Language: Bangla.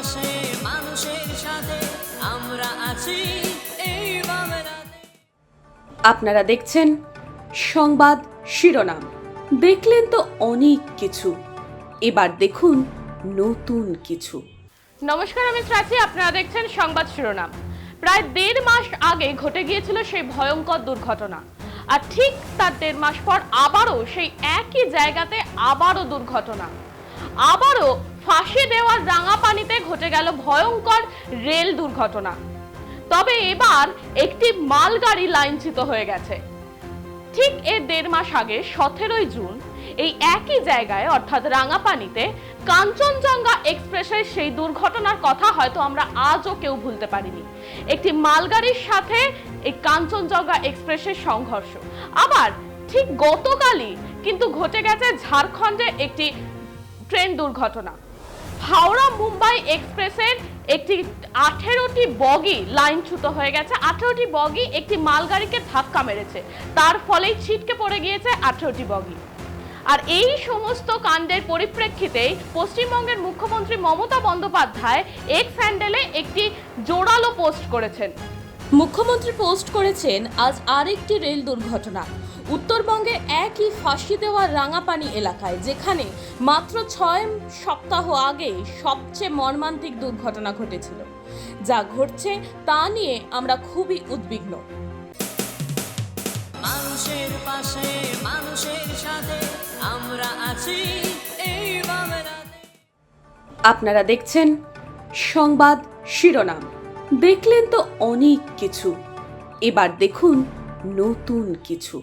পাশে মানুষের সাথে আমরা আছি। এই আপনারা দেখছেন সংবাদ শিরোনাম। দেখলেন তো অনেক কিছু। এবার দেখুন নতুন কিছু। নমস্কার আমি প্রাচী। আপনারা দেখছেন সংবাদ শিরোনাম। প্রায় দেড় মাস আগে ঘটে গিয়েছিল সেই ভয়ঙ্কর দুর্ঘটনা। আর ঠিক তার দেড় মাস পর আবারও সেই একই জায়গাতে আবারও দুর্ঘটনা। আবারও ফাঁসি দেওয়ার রাঙাপানিতে ঘটে গেল ভয়ঙ্কর রেল দুর্ঘটনা। তবে এবার একটি মালগাড়ি লাইনচ্যুত হয়ে গেছে। ঠিক এর দেড় মাস আগে, সতেরোই জুন, এই একই জায়গায়, অর্থাৎ রাঙাপানিতে, কাঞ্চনজঙ্ঘা এক্সপ্রেসের সেই দুর্ঘটনার কথা হয়তো আমরা আজও কেউ ভুলতে পারিনি। একটি মালগাড়ির সাথে এই কাঞ্চনজঙ্ঘা এক্সপ্রেসের সংঘর্ষ। আবার ঠিক গতকালই কিন্তু ঘটে গেছে ঝাড়খণ্ডে একটি ট্রেন দুর্ঘটনা। হাওড়া মুম্বাই এক্সপ্রেসের একটি আঠেরোটি বগি লাইনচ্যুত হয়ে গেছে। আঠেরোটি বগি একটি মালগাড়িকে ধাক্কা মেরেছে। তার ফলেই ছিটকে পড়ে গিয়েছে আঠেরোটি বগি। আর এই সমস্ত কাণ্ডের পরিপ্রেক্ষিতে পশ্চিমবঙ্গের মুখ্যমন্ত্রী মমতা বন্দ্যোপাধ্যায় এক্স হ্যান্ডেলে একটি জোরালো পোস্ট করেছেন। মুখ্যমন্ত্রী পোস্ট করেছেন, আজ আরেকটি রেল দুর্ঘটনা। উত্তরবঙ্গে একই ফাঁসি দেওয়া রাঙাপানি এলাকায় যেখানে মাত্র ছয় সপ্তাহ আগে সবচেয়ে মর্মান্তিক দুর্ঘটনা ঘটেছিল। যা ঘটছে তা নিয়ে আমরা খুবই উদ্বিগ্ন। মানুষের পাশে মানুষের সাথে আমরা আছি এই আপনারা দেখছেন সংবাদ শিরোনাম। দেখলেন তো অনেক কিছু। এবার দেখুন নতুন কিছু।